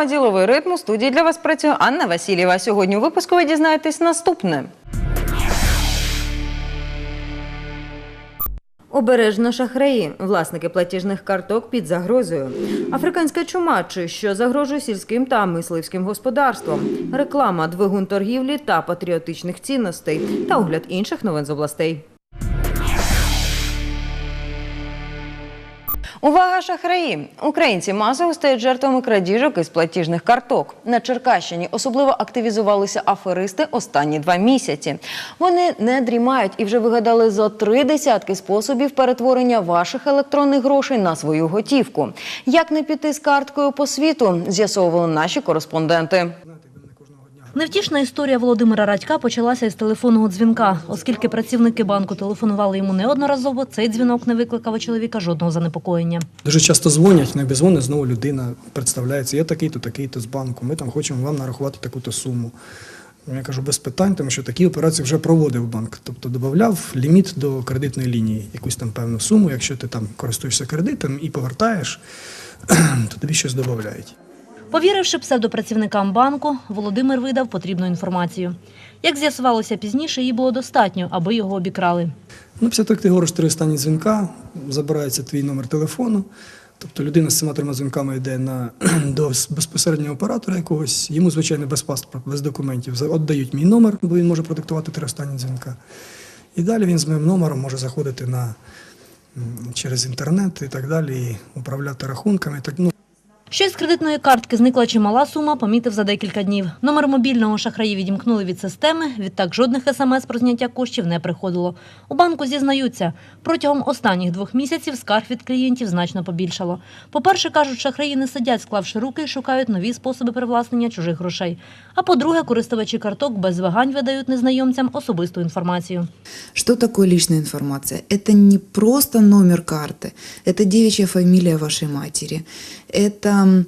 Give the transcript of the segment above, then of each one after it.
Програма Діловий ритм. У студії для вас працює Анна Васильєва. Сьогодні у випуску ви дізнаєтесь наступне. Обережно шахраї, власники платіжних карток під загрозою. Африканська чума, чи що загрожує сільським та мисливським господарством, реклама, двигун торгівлі та патріотичних цінностей та огляд інших новин з областей. Увага, шахраї! Українці масово стають жертвами крадіжок із платіжних карток. На Черкащині особливо активізувалися аферисти останні два місяці. Вони не дрімають і вже вигадали за три десятки способів перетворення ваших електронних грошей на свою готівку. Як не піти з карткою по світу, з'ясовували наші кореспонденти. Невтішна історія Володимира Радька почалася із телефонного дзвінка. Оскільки працівники банку телефонували йому неодноразово, цей дзвінок не викликав у чоловіка жодного занепокоєння. Дуже часто дзвонять, не дзвонить, знову людина представляється. Я такий-то, такий-то з банку. Ми там хочемо вам нарахувати таку-то суму. Я кажу, без питань, тому що такі операції вже проводив банк. Тобто додавав ліміт до кредитної лінії, якусь там певну суму. Якщо ти там користуєшся кредитом і повертаєш, то тобі щось додають. Повіривши псевдопрацівникам банку, Володимир видав потрібну інформацію. Як з'ясувалося пізніше, її було достатньо, аби його обікрали. Ну, після як ти говориш три останні дзвінка, забирається твій номер телефону. Тобто людина з цими трьома дзвінками йде на, до безпосереднього оператора якогось, йому, звичайно, без паспорта, без документів, віддають мій номер, бо він може продиктувати три останні дзвінка. І далі він з моїм номером може заходити на, через інтернет і так далі, і управляти рахунками. Так, ну, Що із кредитної картки зникла чимала сума, помітив за декілька днів. Номер мобільного шахраї відімкнули від системи, відтак жодних смс про зняття коштів не приходило. У банку зізнаються, протягом останніх двох місяців скарг від клієнтів значно побільшало. По-перше, кажуть, шахраї не сидять, склавши руки і шукають нові способи привласнення чужих грошей. А по-друге, користувачі карток без вагань видають незнайомцям особисту інформацію. Что такое личная информация? Это не просто номер карты, это девичья фамилия вашей матери, это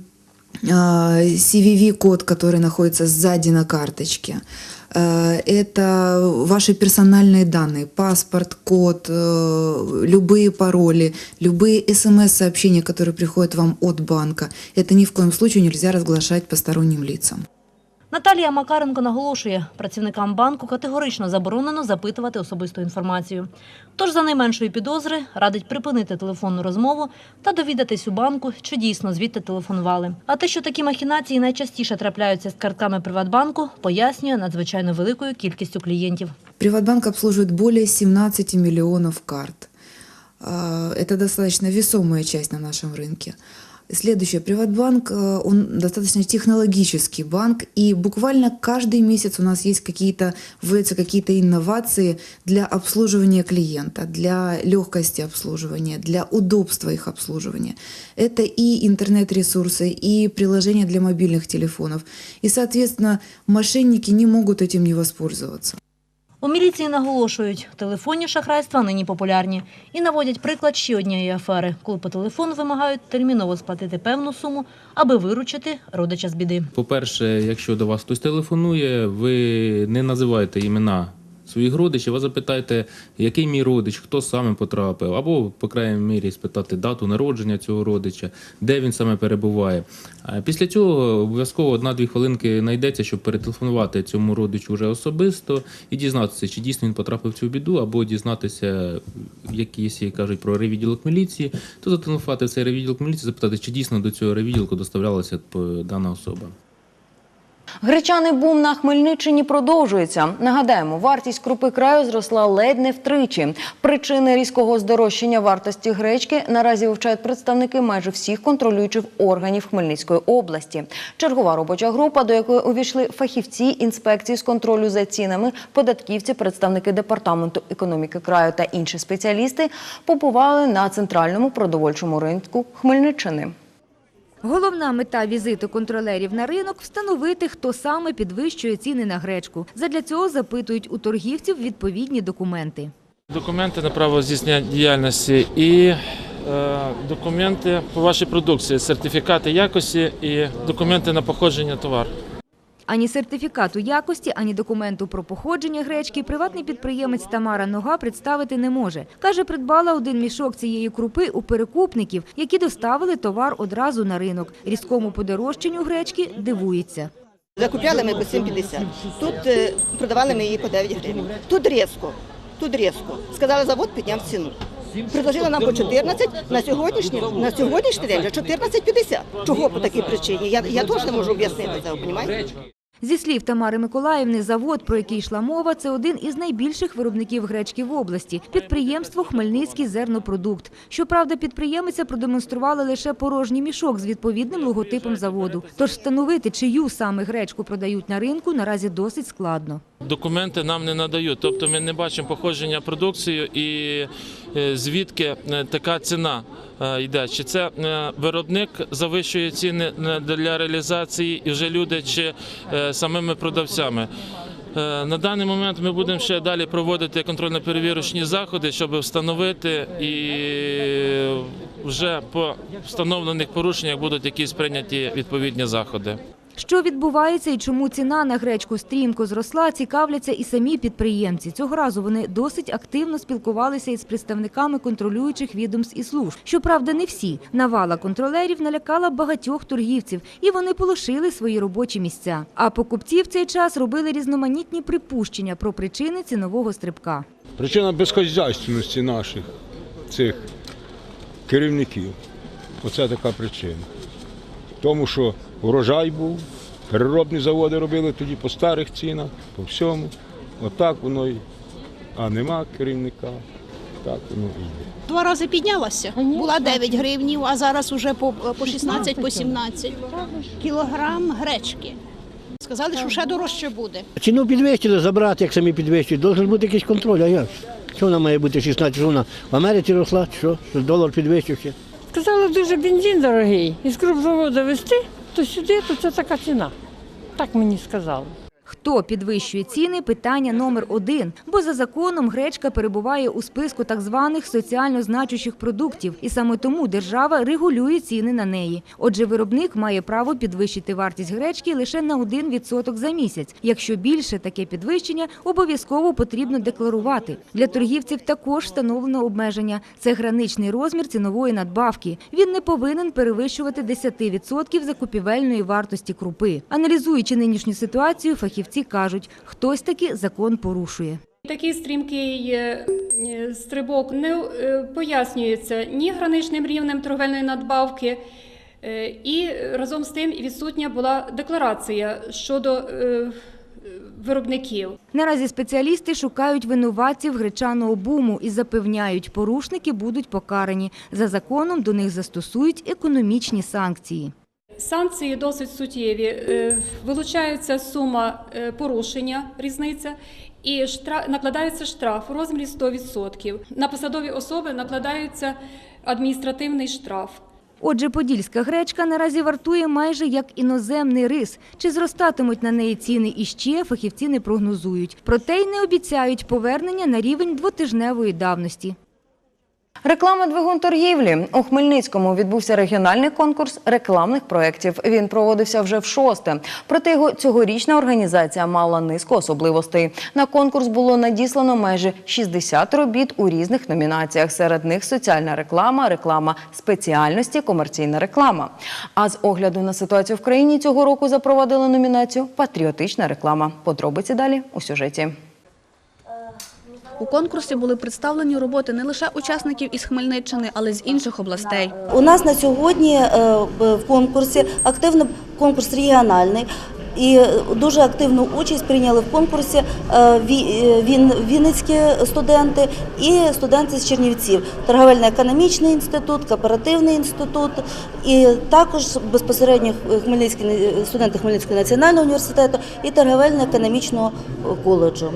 э, CVV-код, который находится сзади на карточке, Э, это ваши персональные данные, паспорт, код, э, любые пароли, любые смс-сообщения, которые приходят вам от банка. Это ни в коем случае нельзя разглашать посторонним лицам. Наталія Макаренко наголошує, працівникам банку категорично заборонено запитувати особисту інформацію. Тож за найменшої підозри радить припинити телефонну розмову та довідатись у банку, чи дійсно звідти телефонували. А те, що такі махінації найчастіше трапляються з картками Приватбанку, пояснює надзвичайно великою кількістю клієнтів. Приватбанк обслуживает более 17 миллионов карт. А, Это достаточно весомая часть на нашем рынке. Следующее. Приватбанк, э, он достаточно технологический банк, и буквально каждый месяц у нас есть какие-то, вводятся какие-то инновации для обслуживания клиента, для легкости обслуживания, для удобства их обслуживания. Это и интернет-ресурсы, и приложения для мобильных телефонов. И, соответственно, мошенники не могут этим не воспользоваться. У міліції наголошують, телефонні шахрайства нині популярні і наводять приклад ще однієї афери, коли по телефону вимагають терміново сплатити певну суму, аби виручити родича з біди. По-перше, якщо до вас хтось телефонує, ви не називаєте імена своїх родичів, а запитайте, який мій родич, хто саме потрапив, або, по крайній мірі, спитати дату народження цього родича, де він саме перебуває. Після цього обов'язково одна-дві хвилинки знайдеться, щоб перетелефонувати цьому родичу вже особисто і дізнатися, чи дійсно він потрапив в цю біду, або дізнатися, якісь кажуть про ревідділок міліції, то зателефонувати в цей ревідділок міліції, запитати, чи дійсно до цього ревідділку доставлялася дана особа. Гречаний бум на Хмельниччині продовжується. Нагадаємо, вартість крупи краю зросла ледь не втричі. Причини різкого здорожчання вартості гречки наразі вивчають представники майже всіх контролюючих органів Хмельницької області. Чергова робоча група, до якої увійшли фахівці інспекції з контролю за цінами, податківці, представники департаменту економіки краю та інші спеціалісти, побували на центральному продовольчому ринку Хмельниччини. Головна мета візиту контролерів на ринок – встановити, хто саме підвищує ціни на гречку. Задля цього запитують у торгівців відповідні документи. Документи на право здійснення діяльності і е, документи по вашій продукції, сертифікати якості і документи на походження товару. Ані сертифікату якості, ані документу про походження гречки приватний підприємець Тамара Нога представити не може. Каже, придбала один мішок цієї крупи у перекупників, які доставили товар одразу на ринок. Різкому подорожчанню гречки дивується. Закупляли ми по 7,50. Тут е, продавали ми її по 9 гривень. Тут різко, тут різко. Сказали, завод підняв ціну. Предложили нам по 14, на сьогоднішній, на сьогоднішній день вже 14,50. Чого по такій причині? Я, я теж не можу об'яснити цього, розумієте? Зі слів Тамари Миколаївни, завод, про який йшла мова, це один із найбільших виробників гречки в області – підприємство «Хмельницький зернопродукт». Щоправда, підприємиця продемонструвала лише порожній мішок з відповідним логотипом заводу. Тож встановити, чию саме гречку продають на ринку, наразі досить складно. Документи нам не надають, тобто ми не бачимо походження продукції і е, звідки е, така ціна е, йде. Чи це виробник завищує ціни для реалізації і вже люди, чи самими продавцями. На даний момент ми будемо ще далі проводити контрольно-перевірочні заходи, щоб встановити і вже по встановлених порушеннях будуть якісь прийняті відповідні заходи. Що відбувається і чому ціна на гречку стрімко зросла, цікавляться і самі підприємці. Цього разу вони досить активно спілкувалися із представниками контролюючих відомств і служб. Щоправда, не всі. Навала контролерів налякала багатьох торгівців, і вони полишили свої робочі місця. А покупці в цей час робили різноманітні припущення про причини цінового стрибка. Причина безхозяйственності наших цих керівників. Оце така причина. Тому що урожай був, переробні заводи робили тоді по старих цінах, по всьому. Отак воно й. А нема керівника, так воно і є. Два рази піднялася. Була 9 гривнів, а зараз уже по, по 16, по 17. Кілограм гречки. Сказали, що ще дорожче буде. Ціну підвищили, забрати, як самі підвищують. Должен бути якийсь контроль, а як? Що вона має бути 16, що вона в Америці росла, що? Що долар підвищився. Сказали, дуже бензин дорогий. Із крупзаводу везти, то сюди, то це така ціна. Так мені сказали. Хто підвищує ціни – питання номер один. Бо за законом гречка перебуває у списку так званих соціально значущих продуктів. І саме тому держава регулює ціни на неї. Отже, виробник має право підвищити вартість гречки лише на 1% за місяць. Якщо більше таке підвищення, обов'язково потрібно декларувати. Для торгівців також встановлено обмеження. Це граничний розмір цінової надбавки. Він не повинен перевищувати 10% закупівельної вартості крупи. Аналізуючи нинішню ситуацію, фахівці кажуть, хтось таки закон порушує. Такий стрімкий е, е, стрибок не е, пояснюється ні граничним рівнем торговельної надбавки, і разом з тим відсутня була декларація щодо виробників. Наразі спеціалісти шукають винуватців гречаного буму і запевняють, порушники будуть покарані. За законом до них застосують економічні санкції. Санкції досить суттєві. Е, Вилучається сума е, порушення, різниця, і штраф, накладається штраф у розмірі 100%. На посадові особи накладається адміністративний штраф. Отже, подільська гречка наразі вартує майже як іноземний рис. Чи зростатимуть на неї ціни іще, фахівці не прогнозують. Проте й не обіцяють повернення на рівень двотижневої давності. Реклама двигун торгівлі у Хмельницькому відбувся регіональний конкурс рекламних проєктів. Він проводився вже в шосте. Проте його цьогорічна організація мала низку особливостей. На конкурс було надіслано майже 60 робіт у різних номінаціях. Серед них соціальна реклама, реклама спеціальності, комерційна реклама. А з огляду на ситуацію в країні цього року запровадили номінацію Патріотична реклама. Подробиці далі у сюжеті. У конкурсі були представлені роботи не лише учасників із Хмельниччини, але й з інших областей. У нас на сьогодні е, в конкурсі активно конкурс регіональний. І дуже активну участь прийняли в конкурсі е, ві- е, він, вінницькі студенти і студенти з Чернівців, торговельно-економічний інститут, кооперативний інститут, і також безпосередньо студенти Хмельницького національного університету і торговельно-економічного коледжу.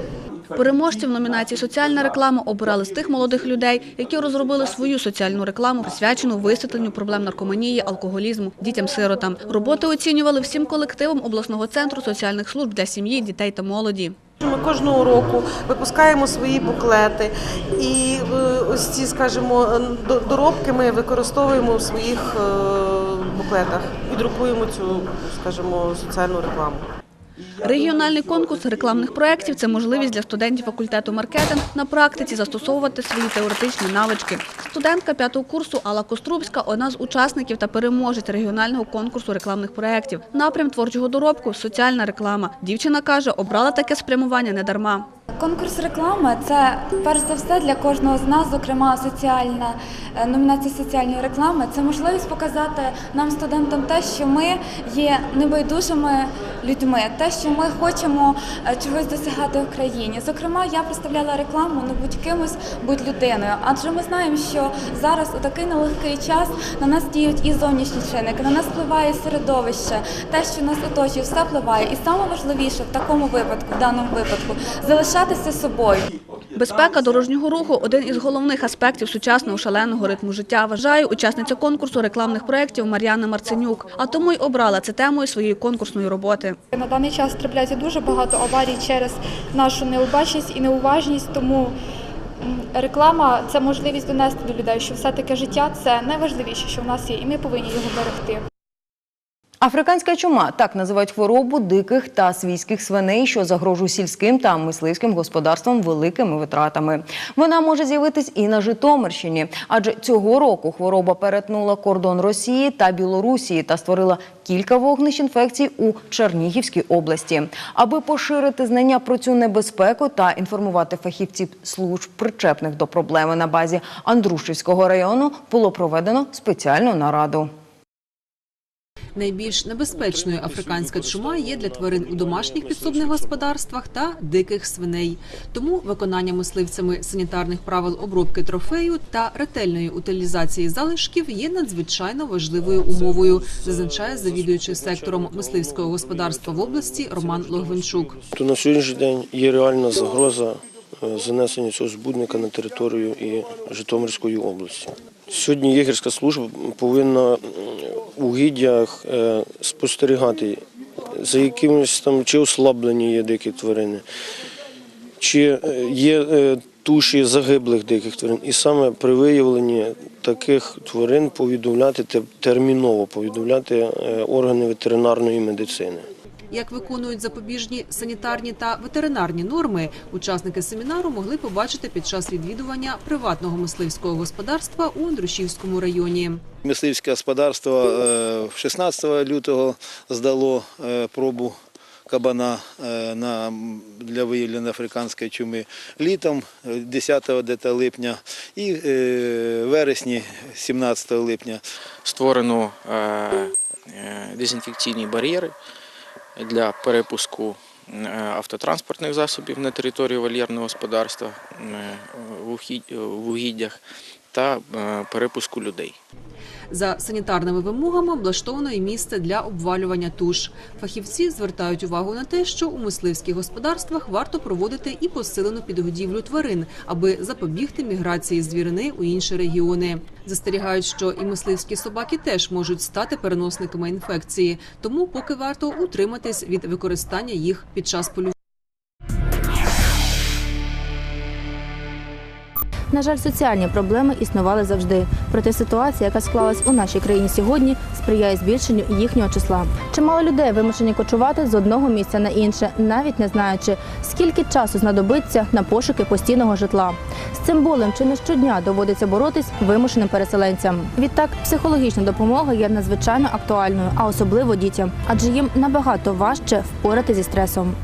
Переможців номінації Соціальна реклама обирали з тих молодих людей, які розробили свою соціальну рекламу, присвячену висвітленню проблем наркоманії, алкоголізму, дітям-сиротам. Роботи оцінювали всім колективом обласного центру соціальних служб для сім'ї, дітей та молоді. Ми кожного року випускаємо свої буклети, і е, ось ці, скажімо, до- доробки ми використовуємо в своїх е, буклетах і друкуємо цю, скажімо, соціальну рекламу. Регіональний конкурс рекламних проєктів – це можливість для студентів факультету маркетинг на практиці застосовувати свої теоретичні навички. Студентка п'ятого курсу Алла Кострубська – одна з учасників та переможець регіонального конкурсу рекламних проєктів. Напрям творчого доробку – соціальна реклама. Дівчина каже, обрала таке спрямування не дарма. Конкурс реклами це перш за все для кожного з нас, зокрема соціальна е, номінація соціальної реклами. Це можливість показати нам, студентам, те, що ми є небайдужими людьми, те, що ми хочемо е, чогось досягати в країні. Зокрема, я представляла рекламу не будь кимось, будь людиною. Адже ми знаємо, що зараз у такий нелегкий час на нас діють і зовнішні чинники, на нас впливає середовище, те, що нас оточує, все впливає. І саме важливіше в такому випадку, в даному випадку, залишатися собою. Безпека дорожнього руху – один із головних аспектів сучасного шаленого ритму життя, вважає учасниця конкурсу рекламних проєктів Мар'яна Марценюк. А тому й обрала це темою своєї конкурсної роботи. На даний час трапляється дуже багато аварій через нашу необачність і неуважність, тому реклама це можливість донести до людей, що все-таки життя це найважливіше, що в нас є, і ми повинні його берегти. Африканська чума так називають хворобу диких та свійських свиней, що загрожує сільським та мисливським господарствам великими витратами. Вона може з'явитись і на Житомирщині, адже цього року хвороба перетнула кордон Росії та Білорусії та створила кілька вогнищ інфекцій у Чернігівській області. Аби поширити знання про цю небезпеку та інформувати фахівців служб, причепних до проблеми на базі Андрушівського району, було проведено спеціальну нараду. Найбільш небезпечною африканська чума є для тварин у домашніх підсобних господарствах та диких свиней. Тому виконання мисливцями санітарних правил обробки трофею та ретельної утилізації залишків є надзвичайно важливою умовою, зазначає завідуючий сектором мисливського господарства в області Роман Логвинчук. То на сьогоднішній день є реальна загроза е, занесення цього збудника на територію і Житомирської області. Сьогодні єгерська служба повинна у гіддях е, спостерігати, за якимось там чи ослаблені є дикі тварини, чи е, є е, туші загиблих диких тварин. І саме при виявленні таких тварин повідомляти терміново повідомляти органи ветеринарної медицини. Як виконують запобіжні санітарні та ветеринарні норми, учасники семінару могли побачити під час відвідування приватного мисливського господарства у Андрушівському районі. Мисливське господарство е, 16 лютого здало е, пробу кабана е, на, для виявлення африканської чуми літом е, 10 дета липня і е, вересні 17 липня. створено е, е, дезінфекційні бар'єри для перепуску е, автотранспортних засобів на територію вольєрного господарства е, в ухід- угіддях та е, перепуску людей. За санітарними вимогами облаштовано і місце для обвалювання туш. Фахівці звертають увагу на те, що у мисливських господарствах варто проводити і посилену підгодівлю тварин, аби запобігти міграції звірини у інші регіони. Застерігають, що і мисливські собаки теж можуть стати переносниками інфекції, тому поки варто утриматись від використання їх під час полювання. На жаль, соціальні проблеми існували завжди. Проте ситуація, яка склалась у нашій країні сьогодні, сприяє збільшенню їхнього числа. Чимало людей вимушені кочувати з одного місця на інше, навіть не знаючи, скільки часу знадобиться на пошуки постійного житла. З цим болем чи не щодня доводиться боротись вимушеним переселенцям. Відтак, психологічна допомога є надзвичайно актуальною, а особливо дітям, адже їм набагато важче впорати зі стресом.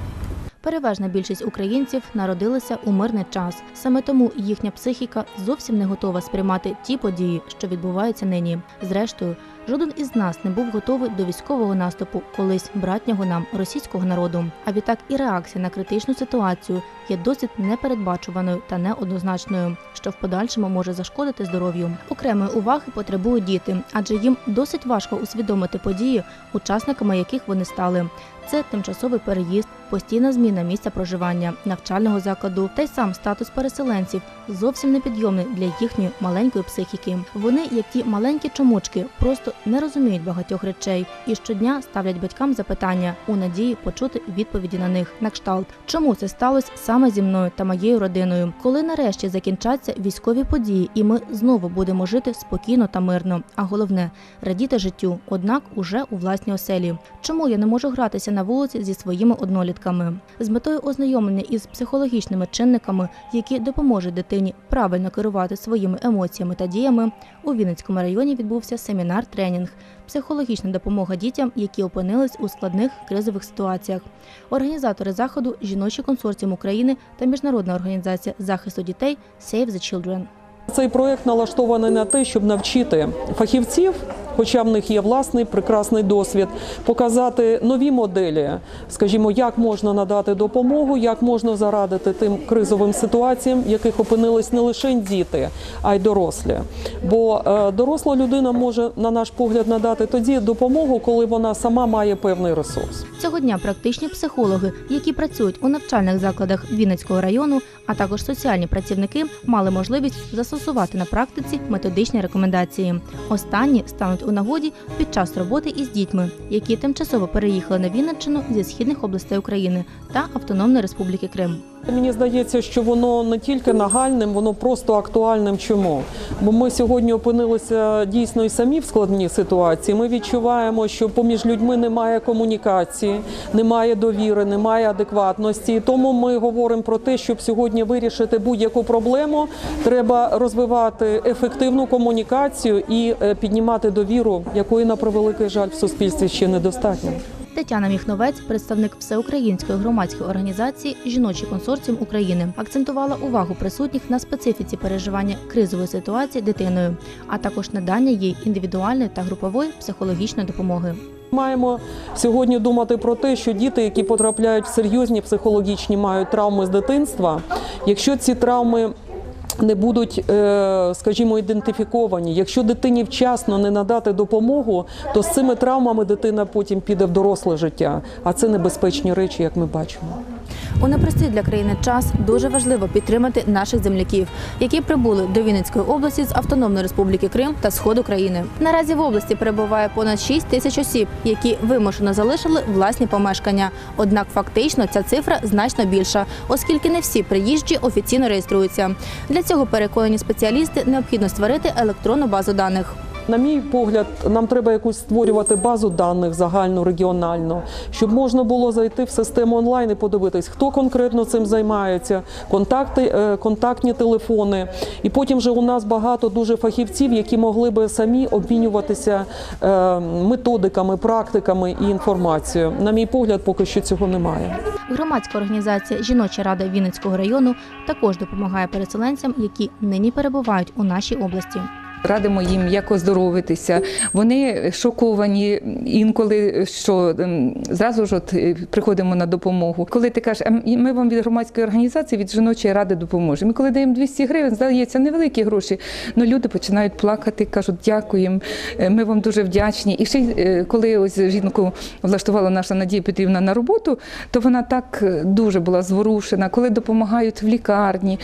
Переважна більшість українців народилися у мирний час. Саме тому їхня психіка зовсім не готова сприймати ті події, що відбуваються нині. Зрештою, жоден із нас не був готовий до військового наступу колись братнього нам російського народу. А відтак і реакція на критичну ситуацію є досить непередбачуваною та неоднозначною, що в подальшому може зашкодити здоров'ю. Окремої уваги потребують діти, адже їм досить важко усвідомити події, учасниками яких вони стали. Це тимчасовий переїзд, постійна зміна місця проживання, навчального закладу та й сам статус переселенців зовсім непідйомний для їхньої маленької психіки. Вони, як ті маленькі просто просто не розуміють багатьох речей і щодня ставлять батькам запитання у надії почути відповіді на них. На кшталт, чому це сталося саме зі мною та моєю родиною, коли нарешті закінчаться військові події, і ми знову будемо жити спокійно та мирно. А головне радіти життю, однак уже у власній оселі. Чому я не можу гратися на вулиці зі своїми однолітками? З метою ознайомлення із психологічними чинниками, які допоможуть дитині правильно керувати своїми емоціями та діями, у Вінницькому районі відбувся семінар-тренінг психологічна допомога дітям, які опинились у складних кризових ситуаціях. Організатори заходу жіночий консорціум України та міжнародна організація захисту дітей Save the Children. Цей проект налаштований на те, щоб навчити фахівців, хоча в них є власний прекрасний досвід, показати нові моделі, скажімо, як можна надати допомогу, як можна зарадити тим кризовим ситуаціям, в яких опинились не лише діти, а й дорослі. Бо е, доросла людина може, на наш погляд, надати тоді допомогу, коли вона сама має певний ресурс. Цього дня практичні психологи, які працюють у навчальних закладах Вінницького району, а також соціальні працівники, мали можливість застосувати на практиці методичні рекомендації. Останні стануть у нагоді під час роботи із дітьми, які тимчасово переїхали на Вінниччину зі східних областей України та Автономної Республіки Крим. Мені здається, що воно не тільки нагальним, воно просто актуальним. Чому? Бо ми сьогодні опинилися дійсно і самі в складній ситуації. Ми відчуваємо, що поміж людьми немає комунікації, немає довіри, немає адекватності. Тому ми говоримо про те, щоб сьогодні вирішити будь-яку проблему, треба розвивати ефективну комунікацію і е, піднімати довіру, якої на превеликий жаль в суспільстві ще недостатньо. Тетяна Міхновець, представник всеукраїнської громадської організації Жіночий консорціум України, акцентувала увагу присутніх на специфіці переживання кризової ситуації дитиною, а також надання їй індивідуальної та групової психологічної допомоги. Маємо сьогодні думати про те, що діти, які потрапляють в серйозні психологічні, мають травми з дитинства. Якщо ці травми не будуть, е, скажімо, ідентифіковані. Якщо дитині вчасно не надати допомогу, то з цими травмами дитина потім піде в доросле життя. А це небезпечні речі, як ми бачимо. У непростий для країни час дуже важливо підтримати наших земляків, які прибули до Вінницької області з Автономної Республіки Крим та сходу країни. Наразі в області перебуває понад 6 тисяч осіб, які вимушено залишили власні помешкання. Однак фактично ця цифра значно більша, оскільки не всі приїжджі офіційно реєструються. Для цього переконані спеціалісти необхідно створити електронну базу даних. На мій погляд, нам треба якусь створювати базу даних загальну, регіональну, щоб можна було зайти в систему онлайн і подивитись, хто конкретно цим займається, контакти, е, контактні телефони. І потім вже у нас багато дуже фахівців, які могли би самі обмінюватися е, методиками, практиками і інформацією. На мій погляд, поки що цього немає. Громадська організація Жіноча рада Вінницького району також допомагає переселенцям, які нині перебувають у нашій області. Радимо їм як оздоровитися. Вони шоковані інколи, що ем, зразу ж от е, приходимо на допомогу. Коли ти кажеш, «Ем, ми вам від громадської організації, від жіночої ради допоможемо. І коли даємо 200 гривень, здається, невеликі гроші. але люди починають плакати, кажуть, дякуємо, е, ми вам дуже вдячні. І ще е, коли ось жінку влаштувала наша Надія Петрівна на роботу, то вона так дуже була зворушена. Коли допомагають в лікарні,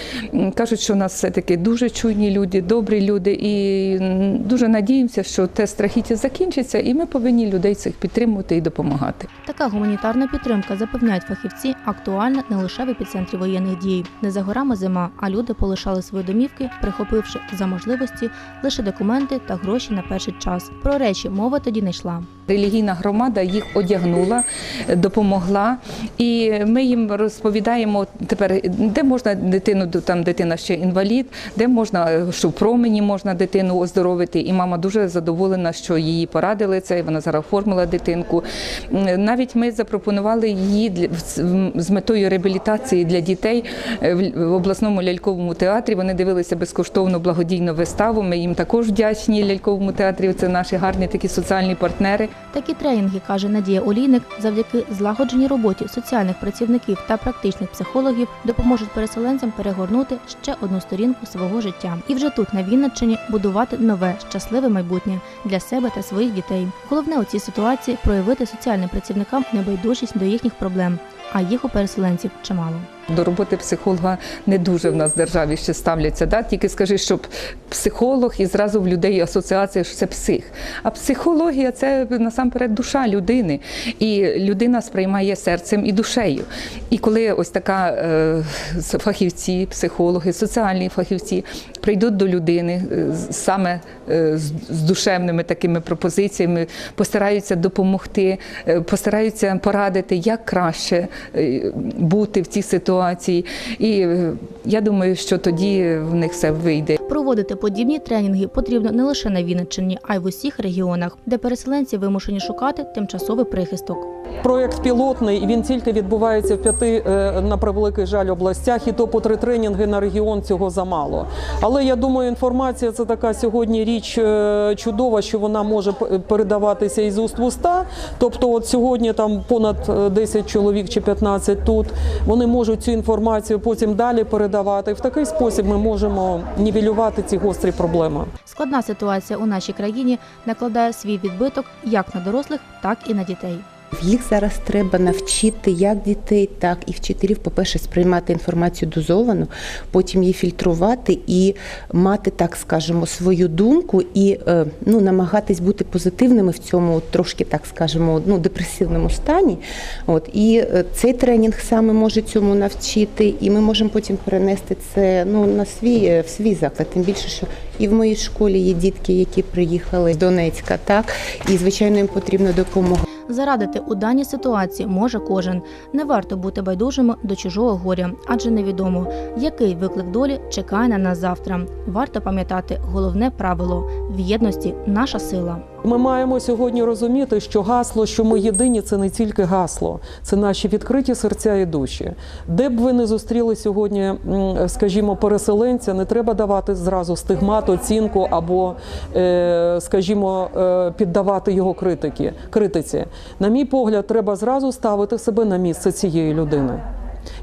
кажуть, що у нас все таки дуже чуйні люди, добрі люди. І м, дуже надіємося, що те страхіття закінчиться, і ми повинні людей цих підтримувати і допомагати. Така гуманітарна підтримка, запевняють фахівці, актуальна не лише в епіцентрі воєнних дій. Не за горами зима, а люди полишали свої домівки, прихопивши за можливості лише документи та гроші на перший час. Про речі мова тоді не йшла. Релігійна громада їх одягнула, допомогла, і ми їм розповідаємо тепер, де можна дитину, там дитина ще інвалід, де можна, що в промені можна дитину оздоровити. І мама дуже задоволена, що її порадили це. і Вона зараз оформила дитинку. Навіть ми запропонували її з метою реабілітації для дітей в в обласному ляльковому театрі. Вони дивилися безкоштовно благодійну виставу. Ми їм також вдячні ляльковому театрі. Це наші гарні такі соціальні партнери. Такі тренінги, каже Надія Олійник, завдяки злагодженій роботі соціальних працівників та практичних психологів допоможуть переселенцям перегорнути ще одну сторінку свого життя і вже тут, на Вінниччині, будувати нове щасливе майбутнє для себе та своїх дітей. Головне у цій ситуації проявити соціальним працівникам небайдужість до їхніх проблем, а їх у переселенців чимало. До роботи психолога не дуже в нас в державі ще ставляться. Да? Тільки скажи, щоб психолог і зразу в людей асоціація, що це псих. А психологія це насамперед душа людини. І людина сприймає серцем і душею. І коли ось така е, фахівці, психологи, соціальні фахівці прийдуть до людини е, саме е, з, душевними такими пропозиціями, постараються допомогти, е, постараються порадити, як краще е, бути в цій ситуації. І е, я думаю, що тоді в них все вийде. Проводити подібні тренінги потрібно не лише на Вінниччині, а й в усіх регіонах, де переселенці вимушені шукати тимчасовий прихисток. Проєкт пілотний, він тільки відбувається в п'яти е, на превеликий жаль областях, і то по три тренінги на регіон цього замало. Але я думаю, інформація це така сьогодні річ е, чудова, що вона може передаватися із уст в уста. Тобто, от сьогодні там понад е, 10 чоловік чи 15 тут. Вони можуть цю інформацію потім далі передавати. В такий спосіб ми можемо нівелювати ці гострі проблеми. Складна ситуація у нашій країні накладає свій відбиток як на дорослих, так і на дітей. Їх зараз треба навчити як дітей, так і вчителів, по-перше, сприймати інформацію дозовано, потім її фільтрувати і мати, так скажемо, свою думку і е, ну, намагатись бути позитивними в цьому трошки, так скажемо, ну, депресивному стані. От, і е, цей тренінг саме може цьому навчити, і ми можемо потім перенести це ну, на свій, е, в свій заклад. Тим більше, що і в моїй школі є дітки, які приїхали з Донецька, так, і звичайно їм потрібна допомога. Зарадити у даній ситуації може кожен. Не варто бути байдужими до чужого горя, адже невідомо, який виклик долі чекає на нас завтра. Варто пам'ятати головне правило в єдності наша сила. Ми маємо сьогодні розуміти, що гасло, що ми єдині, це не тільки гасло, це наші відкриті серця і душі. Де б ви не зустріли сьогодні, скажімо, переселенця, не треба давати зразу стигмат, оцінку або, е, скажімо, е, піддавати його критики, критиці. На мій погляд, треба зразу ставити себе на місце цієї людини.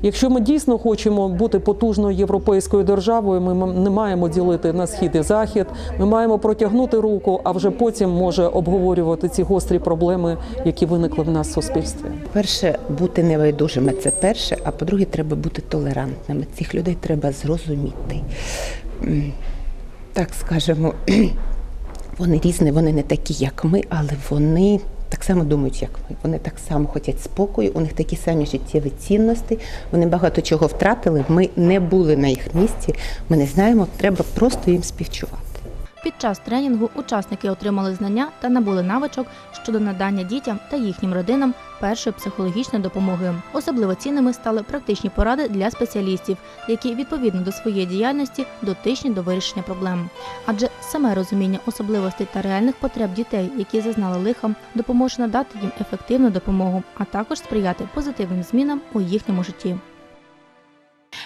Якщо ми дійсно хочемо бути потужною європейською державою, ми не маємо ділити на схід і захід. Ми маємо протягнути руку, а вже потім може обговорювати ці гострі проблеми, які виникли в нас в суспільстві. Перше, бути небайдужими це перше, а по-друге, треба бути толерантними. Цих людей треба зрозуміти. Так скажемо, вони різні, вони не такі, як ми, але вони так само думають, як ми. Вони так само хочуть спокою, у них такі самі життєві цінності. Вони багато чого втратили. Ми не були на їх місці. Ми не знаємо, треба просто їм співчувати. Під час тренінгу учасники отримали знання та набули навичок щодо надання дітям та їхнім родинам першої психологічної допомоги. Особливо цінними стали практичні поради для спеціалістів, які відповідно до своєї діяльності дотичні до вирішення проблем. Адже саме розуміння особливостей та реальних потреб дітей, які зазнали лиха, допоможе надати їм ефективну допомогу, а також сприяти позитивним змінам у їхньому житті.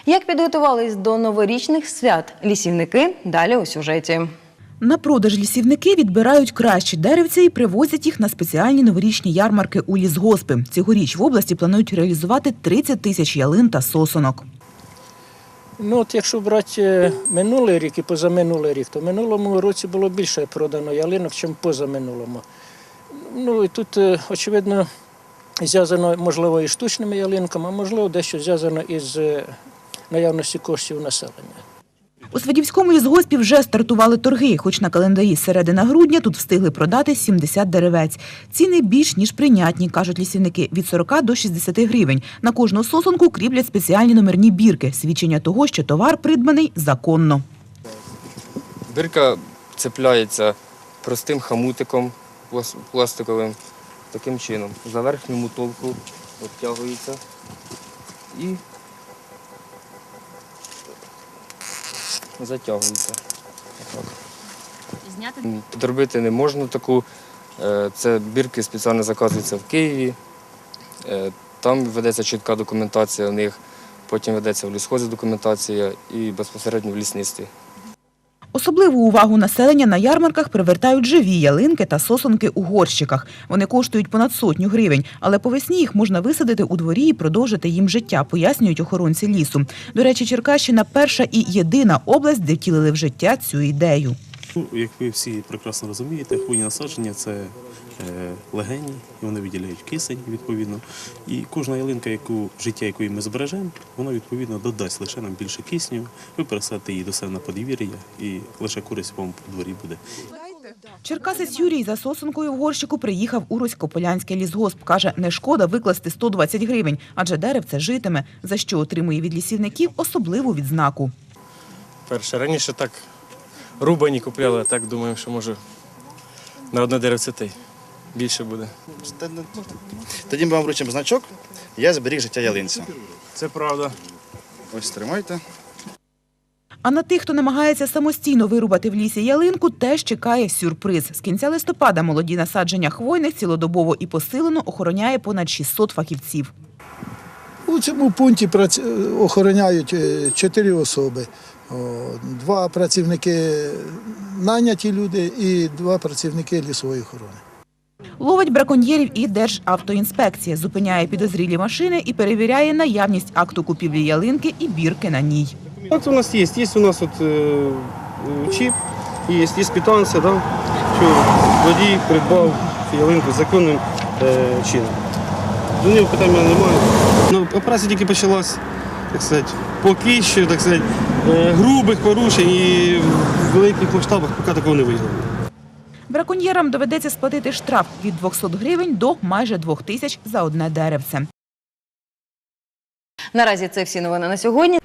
Як підготувались до новорічних свят лісівники? Далі у сюжеті. На продаж лісівники відбирають кращі деревця і привозять їх на спеціальні новорічні ярмарки у лісгоспи. Цьогоріч в області планують реалізувати 30 тисяч ялин та сосонок. Ну, от якщо брати е, минулий рік і позаминулий рік, то в минулому році було більше продано ялинок, ніж позаминулому. Ну і тут, е, очевидно, зв'язано, можливо, і штучними ялинками, а можливо, дещо зв'язано із е, наявності коштів населення. У Свидівському лісгоспі вже стартували торги, хоч на календарі середина грудня тут встигли продати 70 деревець. Ціни більш ніж прийнятні, кажуть лісівники, від 40 до 60 гривень. На кожну сосонку кріплять спеціальні номерні бірки, свідчення того, що товар придбаний законно. Бірка цепляється простим хамутиком пластиковим, таким чином. За верхню мотовку обтягується і затягується. Зняти не можна таку. Е, Це бірки спеціально заказуються в Києві. Е, Там ведеться чітка документація у них, потім ведеться в лісхозі документація і безпосередньо в лісництві. Особливу увагу населення на ярмарках привертають живі ялинки та сосонки у горщиках. Вони коштують понад сотню гривень, але по весні їх можна висадити у дворі і продовжити їм життя, пояснюють охоронці лісу. До речі, Черкащина перша і єдина область, де втілили в життя цю ідею. Ну, як ви всі прекрасно розумієте, хвойні насадження це е, легені, і вони виділяють кисень відповідно. І кожна ялинка, яку життя якої ми збережемо, вона відповідно додасть лише нам більше кисню. Ви пересадите її до себе на подвір'я, і лише користь вам по дворі буде. Черкасець Юрій за сосункою в горщику приїхав у Руськополянський лісгосп. Каже, не шкода викласти 120 гривень, адже деревце житиме, за що отримує від лісівників особливу відзнаку. Перше, раніше так рубані купляли, а так думаємо, що може на одне деревце більше буде. Тоді ми вам вручимо значок Я зберіг життя ялинця. Це правда. Ось тримайте. А на тих, хто намагається самостійно вирубати в лісі ялинку, теж чекає сюрприз. З кінця листопада молоді насадження хвойних цілодобово і посилено охороняє понад 600 фахівців. У цьому пункті охороняють е, чотири особи. Два працівники наняті люди і два працівники лісової охорони. Ловить браконьєрів і Державтоінспекція, зупиняє підозрілі машини і перевіряє наявність акту купівлі ялинки і бірки на ній. От у нас є, є у нас от, е, чіп, є, є квитанція, да, що водій придбав ялинку законним е, чином. До нього мене немає. Ну, операція тільки почалась, так сказати, поки що, так сказати, е, грубих порушень і в великих масштабах поки такого не виявлено. Браконьєрам доведеться сплатити штраф від 200 гривень до майже 2000 за одне деревце. Наразі це всі новини на сьогодні.